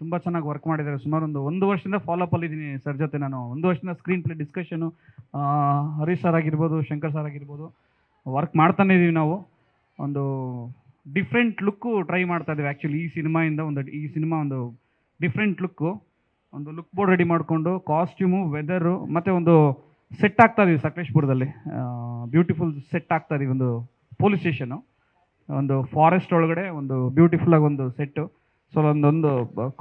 ತುಂಬ ಚೆನ್ನಾಗಿ ವರ್ಕ್ ಮಾಡಿದ್ದಾರೆ. ಸುಮಾರು ಒಂದು ಒಂದು ವರ್ಷದಿಂದ ಫಾಲೋಅಪ್ ಅಲ್ಲಿದ್ದೀನಿ ಸರ್ ಜೊತೆ ನಾನು. ಒಂದು ವರ್ಷದಿಂದ screen play discussion Harish sir ಆಗಿರ್ಬೋದು, ಶಂಕರ್ ಸರ್ ಆಗಿರ್ಬೋದು ವರ್ಕ್ ಮಾಡ್ತಾನೆ ಇದೀವಿ ನಾವು. ಒಂದು ಡಿಫ್ರೆಂಟ್ ಲುಕ್ಕು ಟ್ರೈ ಮಾಡ್ತಾ ಇದ್ದೀವಿ ಆ್ಯಕ್ಚುಲಿ ಈ ಸಿನಿಮಾಯಿಂದ ಒಂದು, ಈ ಸಿನಿಮಾ ಒಂದು ಡಿಫ್ರೆಂಟ್ ಲುಕ್ಕು ಒಂದು ಲುಕ್ ಬೋರ್ಡ್ ರೆಡಿ ಮಾಡಿಕೊಂಡು ಕಾಸ್ಟ್ಯೂಮು ವೆದರು ಮತ್ತು ಒಂದು ಸೆಟ್ ಆಗ್ತಾ ಇದೀವಿ ಸಕಲೇಶ್ಪುರದಲ್ಲಿ. ಬ್ಯೂಟಿಫುಲ್ ಸೆಟ್ ಆಗ್ತಾ ಇದ್ದೀವಿ ಒಂದು ಪೊಲೀಸ್ ಸ್ಟೇಷನು ಒಂದು ಫಾರೆಸ್ಟ್ ಒಳಗಡೆ ಒಂದು ಬ್ಯೂಟಿಫುಲ್ಲಾಗಿ ಒಂದು ಸೆಟ್ಟು ಸೊ ಒಂದೊಂದು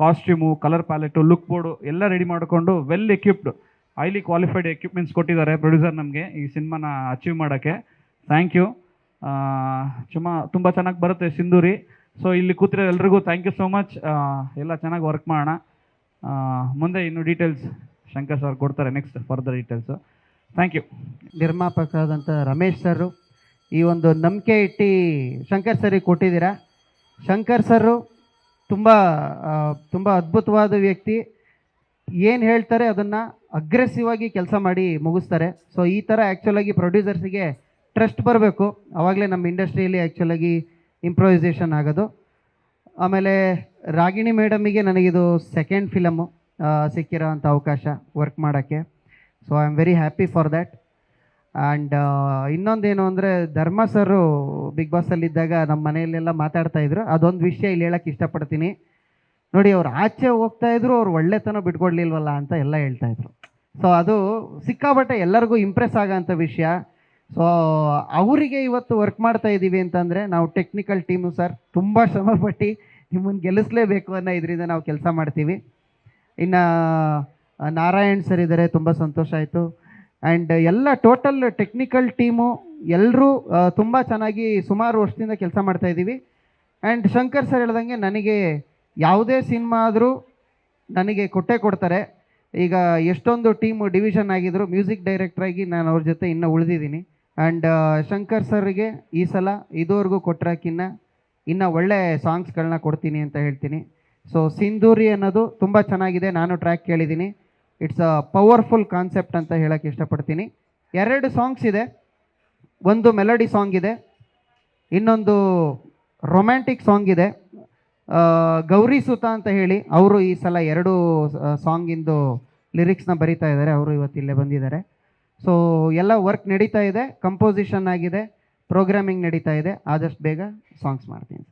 costume colour palette look board ಎಲ್ಲ ರೆಡಿ ಮಾಡಿಕೊಂಡು well equipped highly qualified equipments ಕೊಟ್ಟಿದ್ದಾರೆ ಪ್ರೊಡ್ಯೂಸರ್ ನಮಗೆ ಈ ಸಿನಿಮಾನ ಅಚೀವ್ ಮಾಡೋಕ್ಕೆ. ಥ್ಯಾಂಕ್ ಯು ಚುಮಾ, ತುಂಬ ಚೆನ್ನಾಗಿ ಬರುತ್ತೆ ಸಿಂಧೂರಿ. ಸೊ ಇಲ್ಲಿ ಕೂತಿರೋ ಎಲ್ರಿಗೂ ಥ್ಯಾಂಕ್ ಯು ಸೋ ಮಚ್ ಎಲ್ಲ ಚೆನ್ನಾಗಿ ವರ್ಕ್ ಮಾಡೋಣ. ಮುಂದೆ ಇನ್ನು ಡೀಟೇಲ್ಸ್ ಶಂಕರ್ ಸರ್ ಕೊಡ್ತಾರೆ next further details thank you ನಿರ್ಮಾಪಕರಾದಂಥ Ramesh sir ಈ ಒಂದು ನಂಬಿಕೆ ಇಟ್ಟು ಶಂಕರ್ ಸರಿಗೆ ಕೊಟ್ಟಿದ್ದೀರಾ? ಶಂಕರ್ ಸರು ತುಂಬ ತುಂಬ ಅದ್ಭುತವಾದ ವ್ಯಕ್ತಿ. ಏನು ಹೇಳ್ತಾರೆ ಅದನ್ನು ಅಗ್ರೆಸಿವ್ ಆಗಿ ಕೆಲಸ ಮಾಡಿ ಮುಗಿಸ್ತಾರೆ. ಸೊ ಈ ಥರ ಆ್ಯಕ್ಚುಲಾಗಿ ಪ್ರೊಡ್ಯೂಸರ್ಸಿಗೆ ಟ್ರಸ್ಟ್ ಬರಬೇಕು. ಆವಾಗಲೇ ನಮ್ಮ ಇಂಡಸ್ಟ್ರಿಯಲ್ಲಿ ಆ್ಯಕ್ಚುಲಾಗಿ ಇಂಪ್ರೊವೈಸೇಷನ್ ಆಗೋದು. ಆಮೇಲೆ ರಾಗಿಣಿ ಮೇಡಮಿಗೆ ನನಗಿದು ಸೆಕೆಂಡ್ ಫಿಲಮು ಸಿಕ್ಕಿರೋ ಅಂಥ ಅವಕಾಶ ವರ್ಕ್ ಮಾಡೋಕ್ಕೆ. So I am very happy for that and ಇನ್ನೊಂದೇನು ಅಂದರೆ ಧರ್ಮ ಸರು ಬಿಗ್ ಬಾಸಲ್ಲಿದ್ದಾಗ ನಮ್ಮ ಮನೆಯಲ್ಲೆಲ್ಲ ಮಾತಾಡ್ತಾ ಇದ್ರು. ಅದೊಂದು ವಿಷಯ ಇಲ್ಲಿ ಹೇಳಕ್ಕೆ ಇಷ್ಟಪಡ್ತೀನಿ. ನೋಡಿ, ಅವ್ರು ಆಚೆ ಹೋಗ್ತಾ ಇದ್ರು, ಅವ್ರು ಒಳ್ಳೆತನ ಬಿಟ್ಕೊಡ್ಲಿಲ್ವಲ್ಲ ಅಂತ ಎಲ್ಲ ಹೇಳ್ತಾ ಇದ್ರು. ಸೊ ಅದು ಸಿಕ್ಕಾಬಟ್ಟೆ ಎಲ್ಲರಿಗೂ ಇಂಪ್ರೆಸ್ ಆಗೋಂಥ ವಿಷಯ. ಸೊ ಅವರಿಗೆ ಇವತ್ತು ವರ್ಕ್ ಮಾಡ್ತಾ ಇದ್ದೀವಿ ಅಂತಂದರೆ ನಾವು ಟೆಕ್ನಿಕಲ್ ಟೀಮು ಸರ್, ತುಂಬ ಶ್ರಮಪಟ್ಟು ನಿಮ್ಮನ್ನು ಗೆಲ್ಲಿಸಲೇಬೇಕು ಅನ್ನೋ ಇದರಿಂದ ನಾವು ಕೆಲಸ ಮಾಡ್ತೀವಿ. ಇನ್ನು, ನಾರಾಯಣ್ ಸರ್ ಇದ್ದಾರೆ ತುಂಬ ಸಂತೋಷ ಆಯಿತು. ಆ್ಯಂಡ್ ಎಲ್ಲ ಟೋಟಲ್ ಟೆಕ್ನಿಕಲ್ ಟೀಮು ಎಲ್ಲರೂ ತುಂಬ ಚೆನ್ನಾಗಿ ಸುಮಾರು ವರ್ಷದಿಂದ ಕೆಲಸ ಮಾಡ್ತಾ ಇದ್ದೀವಿ. ಆ್ಯಂಡ್ ಶಂಕರ್ ಸರ್ ಹೇಳ್ದಂಗೆ ನನಗೆ ಯಾವುದೇ ಸಿನಿಮಾ ಆದರೂ ನನಗೆ ಕೊಟ್ಟೇ ಕೊಡ್ತಾರೆ. ಈಗ ಎಷ್ಟೊಂದು ಟೀಮು ಡಿವಿಷನ್ ಆಗಿದ್ರು ಮ್ಯೂಸಿಕ್ ಡೈರೆಕ್ಟ್ರಾಗಿ ನಾನು ಅವ್ರ ಜೊತೆ ಇನ್ನೂ ಉಳಿದಿದ್ದೀನಿ. ಆ್ಯಂಡ್ ಶಂಕರ್ ಸರ್ಗೆ ಈ ಸಲ ಇದುವರೆಗೂ ಕೊಟ್ಟರಕ್ಕಿನ್ನ ಇನ್ನೂ ಒಳ್ಳೆ ಸಾಂಗ್ಸ್ಗಳನ್ನ ಕೊಡ್ತೀನಿ ಅಂತ ಹೇಳ್ತೀನಿ. ಸೊ ಸಿಂಧೂರಿ ಅನ್ನೋದು ತುಂಬ ಚೆನ್ನಾಗಿದೆ, ನಾನು ಟ್ರ್ಯಾಕ್ ಕೇಳಿದ್ದೀನಿ. ಇಟ್ಸ್ ಅ ಪವರ್ಫುಲ್ ಕಾನ್ಸೆಪ್ಟ್ ಅಂತ ಹೇಳಕ್ಕೆ ಇಷ್ಟಪಡ್ತೀನಿ. ಎರಡು ಸಾಂಗ್ಸ್ ಇದೆ. ಒಂದು ಮೆಲಡಿ ಸಾಂಗ್ ಇದೆ. ಇನ್ನೊಂದು ರೊಮ್ಯಾಂಟಿಕ್ ಸಾಂಗ್ ಇದೆ. ಗೌರಿ ಸುತ ಅಂತ ಹೇಳಿ ಅವರು ಈ ಸಲ ಎರಡು ಸಾಂಗಿಂದು ಲಿರಿಕ್ಸ್ನ ಬರಿತಾ ಇದ್ದಾರೆ. ಅವರು ಇವತ್ತು ಇಲ್ಲೇ ಬಂದಿದ್ದಾರೆ. ಸೊ ಎಲ್ಲ ವರ್ಕ್ ನಡೀತಾ ಇದೆ. ಕಂಪೋಸಿಷನ್ ಆಗಿದೆ. ಪ್ರೋಗ್ರಾಮಿಂಗ್ ನಡೀತಾ ಇದೆ. ಆದಷ್ಟು ಬೇಗ ಸಾಂಗ್ಸ್ ಮಾಡ್ತೀನಿ.